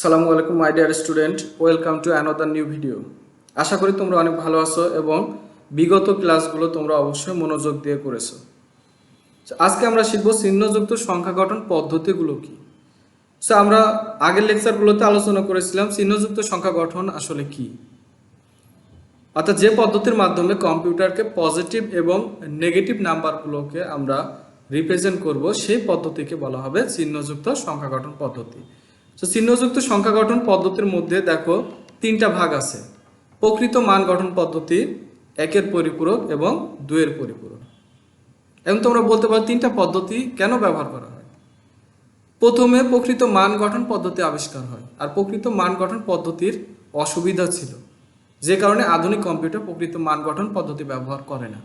সালামু আলাইকুম my dear student welcome to another new video আশা করি তোমরা অনেক ভালো আছো এবং বিগত ক্লাসগুলো তোমরা অবশ্যই মনোযোগ দিয়ে করেছ। আজকে আমরা শিখব চিহ্নযুক্ত সংখ্যা গঠন পদ্ধতিগুলো কি। সো আমরা আগের লেকচারগুলোতে আলোচনা করেছিলাম চিহ্নযুক্ত সংখ্যা গঠন আসলে কি। অর্থাৎ যে পদ্ধতির মাধ্যমে কম্পিউটারকে পজিটিভ এবং নেগেটিভ নাম্বারগুলোকে আমরা রিপ্রেজেন্ট করব, সেই পদ্ধতিকে বলা হবে চিহ্নযুক্ত সংখ্যা গঠন পদ্ধতি। তো চিহ্নযুক্ত সংখ্যা গঠন পদ্ধতির মধ্যে দেখো তিনটা ভাগ আছে। প্রকৃত মান গঠন পদ্ধতি, একের পরিপূরক এবং দুয়ের পরিপূরক। এবং তোমরা বলতে পারো তিনটা পদ্ধতি কেন ব্যবহার করা হয়? প্রথমে প্রকৃত মান গঠন পদ্ধতি আবিষ্কার হয় আর প্রকৃত মান গঠন পদ্ধতির অসুবিধা ছিল। যে কারণে আধুনিক কম্পিউটার প্রকৃত মান গঠন পদ্ধতি ব্যবহার করে না।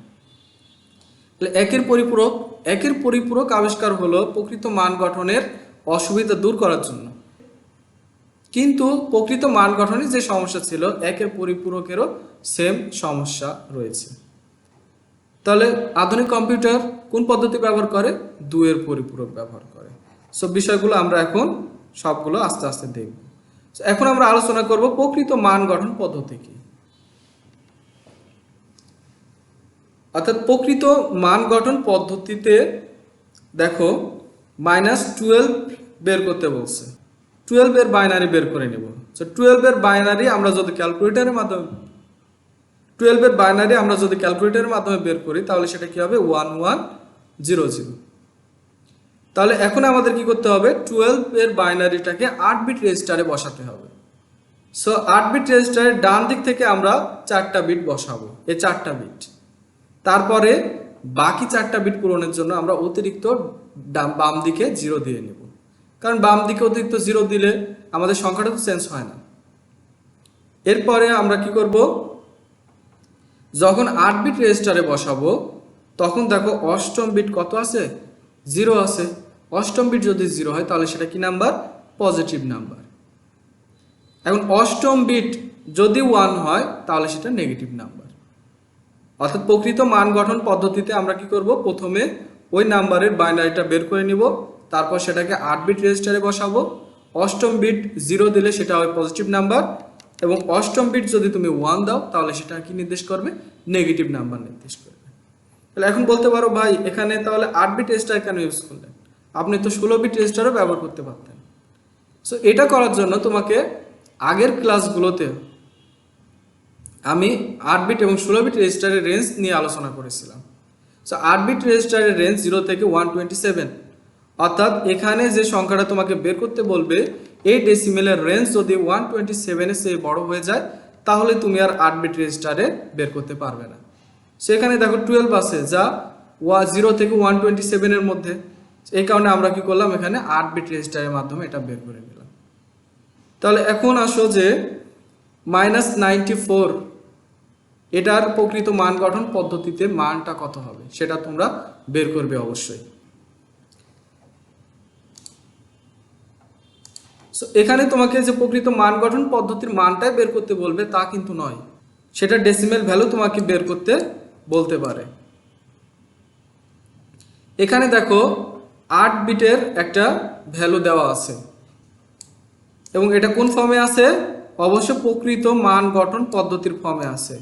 একের পরিপূরক একের পরিপূরক আবিষ্কার হলো প্রকৃত মান গঠনের অসুবিধা দূর করার জন্য। কিন্তু প্রকৃত মান গঠনে যে সমস্যা ছিল, একের পরিপূরকেরও সেম সমস্যা রয়েছে। তাহলে আধুনিক কম্পিউটার কোন পদ্ধতি ব্যবহার করে? দুয়ের পরিপূরক ব্যবহার করে। সব বিষয়গুলো আমরা এখন সবগুলো আস্তে আস্তে দেখব। এখন আমরা আলোচনা করব প্রকৃত মান গঠন পদ্ধতি কি। অর্থাৎ প্রকৃত মান গঠন পদ্ধতিতে দেখো মাইনাস টুয়েলভ বের করতে বলছে। টুয়েলভ এর বাইনারি বের করে নেব। তো টুয়েলভ এর বাইনারি আমরা যদি ক্যালকুলেটরের মাধ্যমে টুয়েলভ এর বাইনারি আমরা যদি ক্যালকুলেটরের মাধ্যমে বের করি, তাহলে সেটা কি হবে? ওয়ান ওয়ান জিরো জিরো তাহলে এখন আমাদের কি করতে হবে? টুয়েলভ এর বাইনারিটাকে আট বিট রেজিস্টারে বসাতে হবে। সো আট বিট রেজিস্টারের ডান দিক থেকে আমরা চারটা বিট বসাবো, এই চারটা বিট তারপরে বাকি চারটা বিট পূরণের জন্য আমরা অতিরিক্ত বাম দিকে জিরো দিয়ে নেব। কারণ বাম দিকে অতিরিক্ত জিরো দিলে আমাদের সংখ্যাটা তো চেঞ্জ হয় না। এরপরে আমরা কি করব? যখন আট বিট রেজিস্টারে বসাবো, তখন দেখো অষ্টম বিট কত আছে? জিরো আছে। অষ্টম বিট যদি জিরো হয়, তাহলে সেটা কি নাম্বার পজিটিভ নাম্বার এখন অষ্টম বিট যদি ওয়ান হয়, তাহলে সেটা নেগেটিভ নাম্বার অর্থাৎ প্রকৃত মান গঠন পদ্ধতিতে আমরা কি করব? প্রথমে ওই নাম্বারের বাইনারিটা বের করে নিব। তারপর সেটাকে আট বিট রেজিস্টারে বসাবো। অষ্টম বিট জিরো দিলে সেটা হয় পজিটিভ নাম্বার এবং অষ্টম বিট যদি তুমি ওয়ান দাও, তাহলে সেটা কি নির্দেশ করবে? নেগেটিভ নাম্বার নির্দেশ করবে। তাহলে এখন বলতে পারো ভাই, এখানে তাহলে আট বিট রেজিস্টার কেন ইউজ করলেন? আপনি তো ষোলো বিট রেজিস্টারও ব্যবহার করতে পারতেন। সো এটা করার জন্য তোমাকে আগের ক্লাসগুলোতে আমি আট বিট এবং ষোলো বিট রেজিস্টারের রেঞ্জ নিয়ে আলোচনা করেছিলাম। সো আট বিট রেজিস্টারের রেঞ্জ জিরো থেকে ওয়ান টোয়েন্টি সেভেন অর্থাৎ এখানে যে সংখ্যাটা তোমাকে বের করতে বলবে, এই ডেসিমেলের রেঞ্জ যদি ওয়ান টোয়েন্টি সেভেনের চেয়ে বড় হয়ে যায়, তাহলে তুমি আর আট বিট রেজিস্টারে বের করতে পারবে না। সেখানে দেখো টুয়েলভ আছে যা ওয়া জিরো থেকে ওয়ান টোয়েন্টি সেভেনের মধ্যে। এই কারণে আমরা কি করলাম, এখানে আট বিট রেজিস্টারের মাধ্যমে এটা বের করে নিলাম। তাহলে এখন আসো যে মাইনাস নাইনটি ফোর এটার প্রকৃত মান গঠন পদ্ধতিতে মানটা কত হবে, সেটা তোমরা বের করবে অবশ্যই। So, এখানে তোমাকে যে প্রকৃত মান গঠন পদ্ধতির মানটাই বের করতে বলবে তা কিন্তু নয়। সেটা ডেসিমেল ভ্যালু তোমাকে বের করতে বলতে পারে। এখানে দেখো আট বিটের একটা ভ্যালু দেওয়া আছে। এবং এটা কোন ফর্মে আছে? অবশ্য প্রকৃত মান গঠন পদ্ধতির ফর্মে আছে।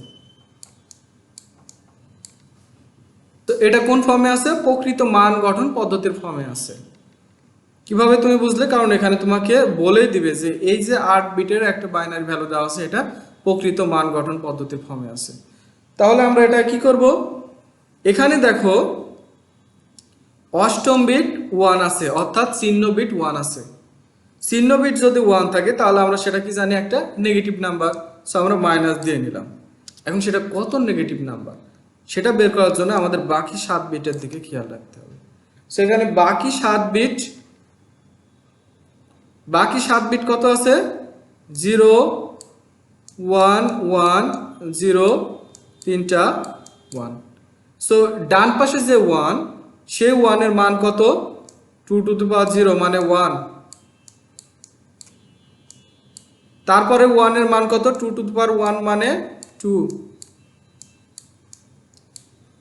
তো এটা কোন ফর্মে আছে? প্রকৃত মান গঠন পদ্ধতির ফর্মে আছে। কীভাবে তুমি বুঝলে? কারণ এখানে তোমাকে বলেই দিবে যে এই যে আট বিটের একটা বাইনারি ভ্যালু দেওয়া আছে, এটা প্রকৃত মান গঠন পদ্ধতির ফর্মে আছে। তাহলে আমরা এটা কি করব? এখানে দেখো, অষ্টম বিট ওয়ান আছে, অর্থাৎ চিহ্ন বিট ওয়ান আছে। চিহ্ন বিট যদি ওয়ান থাকে, তাহলে আমরা সেটা কি জানি? একটা নেগেটিভ নাম্বার সো আমরা মাইনাস দিয়ে নিলাম। এখন সেটা কত নেগেটিভ নাম্বার সেটা বের করার জন্য আমাদের বাকি সাত বিটের দিকে খেয়াল রাখতে হবে। সেখানে বাকি সাত বিট বাকি সাত বিট কত আছে? জিরো, ওয়ান ওয়ান, জিরো, তিনটা, ওয়ান। সো ডান পাশে যে ওয়ান, সেই ওয়ানের মান কত? Two to the power zero মানে ওয়ান। তারপরে ওয়ানের মান কত? Two to the power one মানে টু।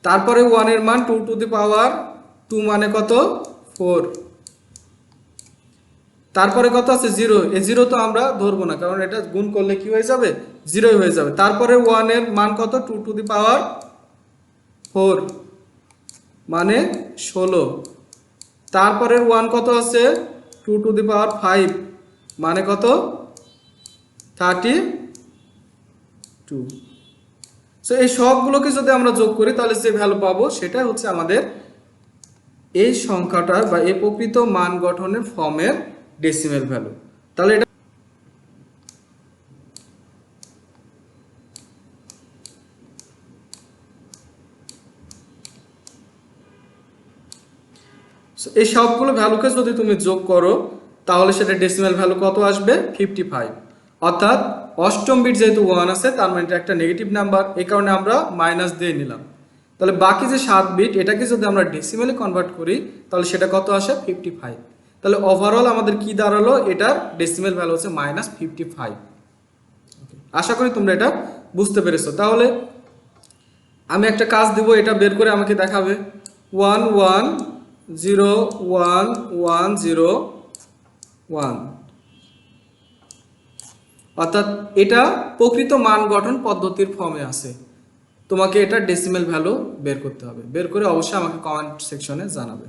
তারপরে ওয়ানের মান two to the power two মানে কত? ফোর। তারপরে কত আছে? জিরো। এই জিরো তো আমরা ধরবো না, কারণ এটা গুণ করলে কি হয়ে যাবে? জিরোই হয়ে যাবে। তারপরে ওয়ানের মান কত? Two to the power four মানে ষোলো। তারপরের ওয়ান কত আছে? Two to the power five মানে কত? থার্টি টু সো এই সবগুলোকে যদি আমরা যোগ করি, তাহলে যে ভ্যালু পাবো সেটা হচ্ছে আমাদের এই সংখ্যাটার বা এই প্রকৃত মান গঠনের ফর্মের ডেসিমেল ভ্যালু তাহলে এটা এই সবগুলো ভ্যালুকে যদি তুমি যোগ করো, তাহলে সেটা ডেসিমাল ভ্যালু কত আসবে? ফিফটি ফাইভ অর্থাৎ অষ্টম বিট যেহেতু ওয়ান আছে, তার মানে এটা একটা নেগেটিভ নাম্বার এই কারণে আমরা মাইনাস দিয়ে নিলাম। তাহলে বাকি যে সাত বিট এটাকে যদি আমরা ডেসিমেলে কনভার্ট করি, তাহলে সেটা কত আসে? ফিফটি ফাইভ তাহলে ওভারঅল আমাদের কি দাঁড়াল? এটার ডেসিমেল ভ্যালু হচ্ছে মাইনাস ফিফটি ফাইভ আশা করি তোমরা এটা বুঝতে পেরেছ। তাহলে আমি একটা কাজ দিব, এটা বের করে আমাকে দেখাবে। One one zero one one zero one অর্থাৎ এটা প্রকৃত মান গঠন পদ্ধতির ফর্মে আছে। তোমাকে এটা ডেসিমেল ভ্যালু বের করতে হবে। বের করে অবশ্যই আমাকে কমেন্ট সেকশনে জানাবে।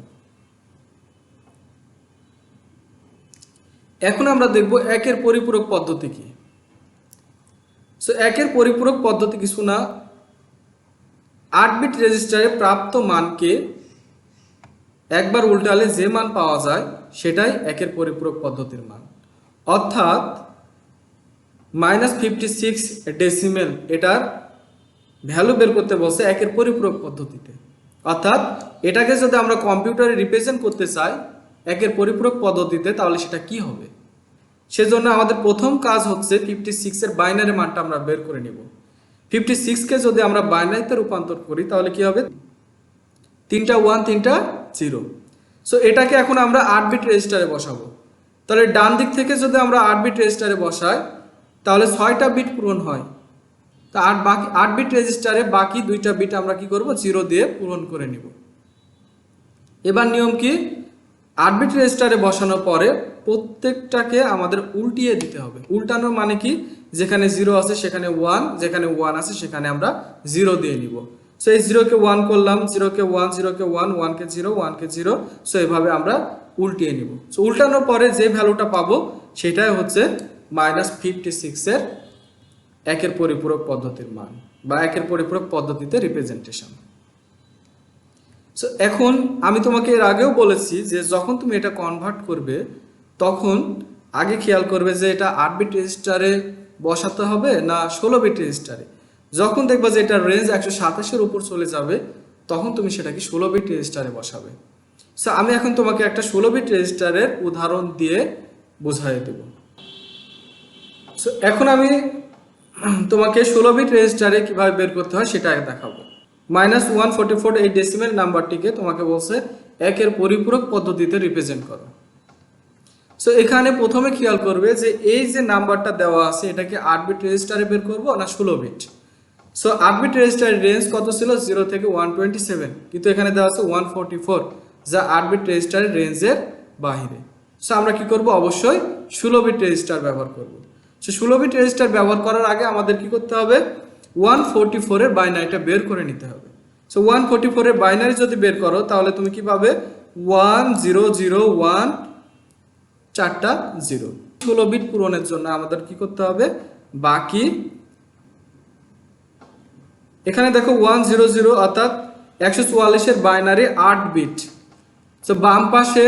এখন আমরা দেখব একের পরিপূরক পদ্ধতি কি। সো একের পরিপূরক পদ্ধতি কিছু না আট বিট রেজিস্টারে প্রাপ্ত মানকে একবার উল্টালে যে মান পাওয়া যায়, সেটাই একের পরিপূরক পদ্ধতির মান। অর্থাৎ মাইনাস ফিফটি সিক্স ডেসিমেল এটার ভ্যালু বের করতে বলছে একের পরিপূরক পদ্ধতিতে। অর্থাৎ, এটাকে যদি আমরা কম্পিউটারে রিপ্রেজেন্ট করতে চাই একের পরিপূরক পদ্ধতিতে তাহলে সেটা কি হবে? সেজন্য আমাদের প্রথম কাজ হচ্ছে ফিফটি সিক্সের বাইনারি মানটা আমরা বের করে নিব। ফিফটি সিক্সকে যদি আমরা বাইনারিতে রূপান্তর করি, তাহলে কি হবে? তিনটা ওয়ান তিনটা জিরো সো এটাকে এখন আমরা আট বিট রেজিস্টারে বসাবো। তাহলে ডান দিক থেকে যদি আমরা আট বিট রেজিস্টারে বসাই, তাহলে ছয়টা বিট পূরণ হয়। তা আট বাকি আট বিট রেজিস্টারে বাকি দুইটা বিট আমরা কি করব? জিরো দিয়ে পূরণ করে নিব। এবার নিয়ম কি? আট বিট রেজিস্টারে বসানোর পরে প্রত্যেকটাকে আমাদের উল্টিয়ে দিতে হবে। উল্টানোর মানে কি? যেখানে জিরো আছে সেখানে ওয়ান যেখানে ওয়ান আছে সেখানে আমরা জিরো দিয়ে নিব। সো এই জিরোকে ওয়ান করলাম জিরোকে ওয়ান জিরোকে ওয়ান ওয়ানকে জিরো ওয়ানকে জিরো সো এভাবে আমরা উল্টিয়ে নিব। সো উল্টানোর পরে যে ভ্যালুটা পাবো, সেটাই হচ্ছে মাইনাস ফিফটি সিক্সের একের পরিপূরক পদ্ধতির মান বা একের পরিপূরক পদ্ধতিতে রিপ্রেজেন্টেশন সো এখন আমি তোমাকে এর আগেও বলেছি যে যখন তুমি এটা কনভার্ট করবে, তখন আগে খেয়াল করবে যে এটা আট বিট রেজিস্টারে বসাতে হবে না ষোলো বিট রেজিস্টারে যখন দেখবা যে এটা রেঞ্জ একশো সাতাশের উপর চলে যাবে, তখন তুমি সেটাকে ষোলো বিট রেজিস্টারে বসাবে। সো আমি এখন তোমাকে একটা ষোলো বিট রেজিস্টারের উদাহরণ দিয়ে বোঝাই দেব। সো এখন আমি তোমাকে ষোলো বিট রেজিস্টারে কীভাবে বের করতে হয় সেটা দেখাবো। মাইনাস ওয়ান ফোর্টি ফোর এই ডেসিমেল নাম্বারটিকে তোমাকে বলছে একের পরিপূরক পদ্ধতিতে রিপ্রেজেন্ট করো। সো এখানে প্রথমে খেয়াল করবে যে এই যে নাম্বারটা দেওয়া আছে, এটাকে আট বিট রেজিস্টারে বের করব না ষোলো বিট সো আট বিট রেজিস্টারের রেঞ্জ কত ছিল? জিরো থেকে ওয়ান টোয়েন্টি সেভেন কিন্তু এখানে দেওয়া আছে ওয়ান ফোর্টি ফোর যা আট বিট রেজিস্টারের রেঞ্জের বাহিরে। সো আমরা কি করব? অবশ্যই ষোলো বিট রেজিস্টার ব্যবহার করব। সো ষোলো বিট রেজিস্টার ব্যবহার করার আগে আমাদের কি করতে হবে? ওয়ান ফোর্টি ফোরের বাইনারিটা বের করে নিতে হবে। সো ওয়ান ফোর্টি ফোরের বাইনারি যদি বের করো, তাহলে তুমি কি পাবে? ওয়ান জিরো জিরো ওয়ান চারটা জিরো ষোলো বিট পূরণের জন্য আমাদের কি করতে হবে? বাকি এখানে দেখো ওয়ান জিরো জিরো অর্থাৎ একশো চুয়াল্লিশের বাইনারি আট বিট তো বাম পাশে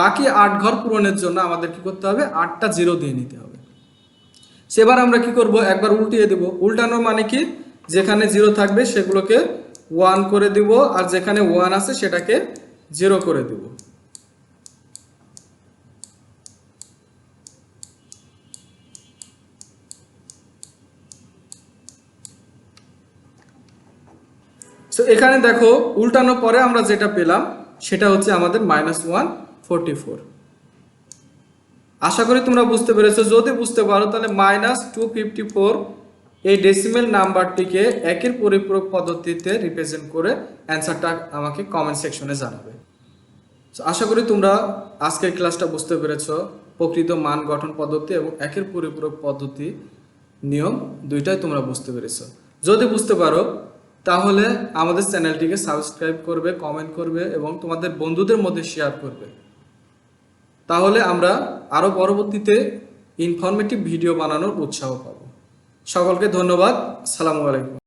বাকি আট ঘর পূরণের জন্য আমাদের কি করতে হবে? আটটা জিরো দিয়ে নিতে হবে। সেবার আমরা কি করব? একবার উল্টিয়ে দেব। উল্টানো মানে কি? যেখানে জিরো থাকবে সেগুলোকে ওয়ান করে দিব আর যেখানে ওয়ান আছে সেটাকে জিরো করে দিব। সো এখানে দেখো, উল্টানোর পরে আমরা যেটা পেলাম, সেটা হচ্ছে আমাদের মাইনাস ওয়ান ফোরটি ফোর আশা করি তোমরা বুঝতে পেরেছ। যদি বুঝতে পারো, তাহলে মাইনাস টু ফিফটি ফোর এই ডেসিমেল নাম্বারটিকে একের পরিপূরক পদ্ধতিতে রিপ্রেজেন্ট করে অ্যান্সারটা আমাকে কমেন্ট সেকশনে জানাবে। আশা করি তোমরা আজকের ক্লাসটা বুঝতে পেরেছ। প্রকৃত মান গঠন পদ্ধতি এবং একের পরিপূরক পদ্ধতি নিয়ম দুইটাই তোমরা বুঝতে পেরেছ। যদি বুঝতে পারো, তাহলে আমাদের চ্যানেলটিকে সাবস্ক্রাইব করবে কমেন্ট করবে এবং তোমাদের বন্ধুদের মধ্যে শেয়ার করবে। তাহলে আমরা আরও পরবর্তীতে ইনফরমেটিভ ভিডিও বানানোর উৎসাহ পাব। সকলকে ধন্যবাদ। সালামু আলাইকুম।